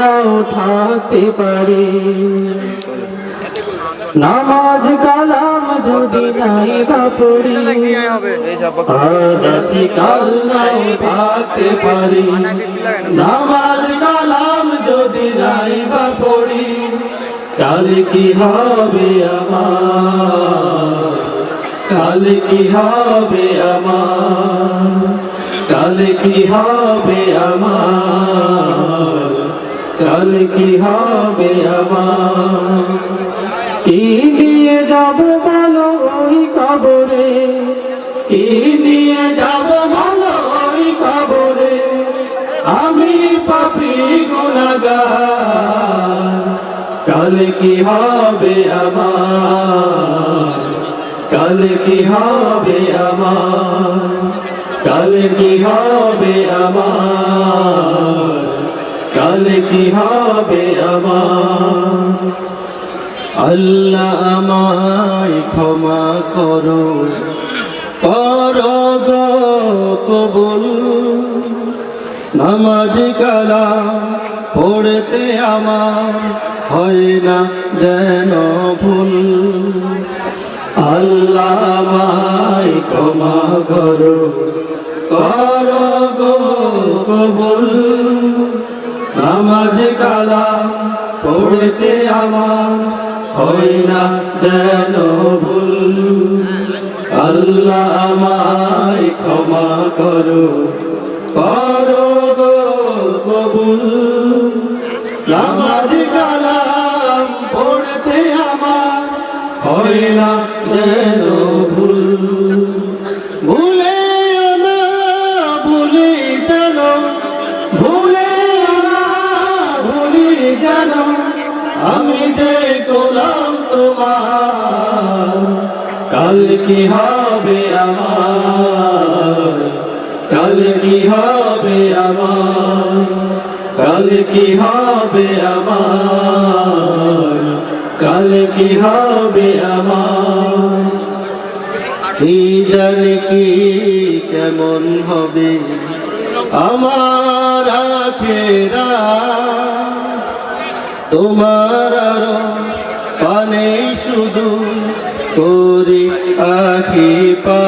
নাও থাকতে পারি। নামাজ কালাম যদি নাই বা পড়ি, আজ আছি কাল থাকতে পারি। নামাজ কালাম যদি নাই বা পড়ি, কাল কি হবে আমার? কাল কি হবে আমার? কাল কি হবে আমার? কাল কি হবে আমার? কি নিয়ে যাব বলো ওই কবরে? কি নিয়ে যাব বলো ওই কবরে? আমি পাপি গুনাগার কাল কি হবে আমার? কাল কি হবে আমার? কাল কি হবে আমার? কাল কি হবে আমার? আল্লাহ আমায় ক্ষমা করো করো গো কবুল। নামাজ কালা পড়তে আমার হয় না যেন ভুল। আল্লাহ আমায় ক্ষমা করো। করো গো কবুল নামাজ কালা পড়তে আমার হয় না যেন ভুল। আল্লাহ আমায় ক্ষমা করো। করো গো কবুল নামাজ কালাম পড়তে আমার হয় না যেন ভুল। ভুলে না, ভুলে যেন। ভুলে যেন। আমি যে গোলাম তোমার, কাল কি হবে আমার? কাল কি হবে আমার? কাল কি হবে আমার? কাল কি হবে আমার? কি জানি কি কেমন হবে আমার ফেরা তোমার আরও পানে শুধু করি আখি পা।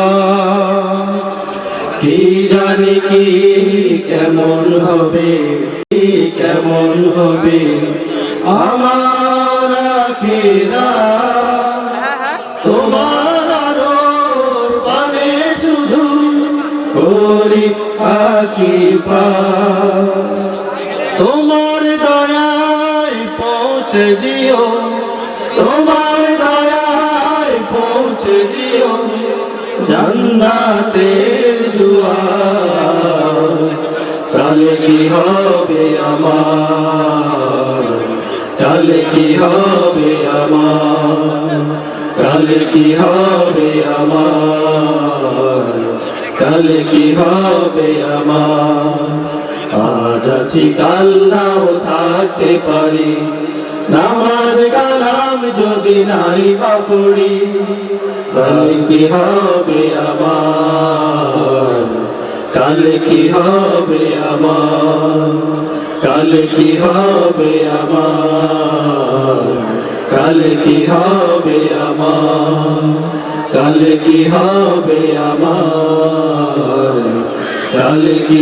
কি জানি কি কেমন হবে কেমন হবে আমার আখিরা? করি আখি তোমার দয়ায় পৌঁছে দিও, তোমার দয়ায় পৌঁছে দিও জান্নাতের দুয়ার। কালে কি হবে আমার? কালে কি হবে আমার? কালে কি হবে আমার? কালে কি হবে আমার? আজ আছি, কাল নাও থাকতে পারি। নামাজ কালাম যদি নাই বা পড়ি, কাল কি হবে আমার? কাল কি হবে আমার? কাল কি হবে আমার? কাল কি হবে আমার? কাল কি হবে আমার? কাল কি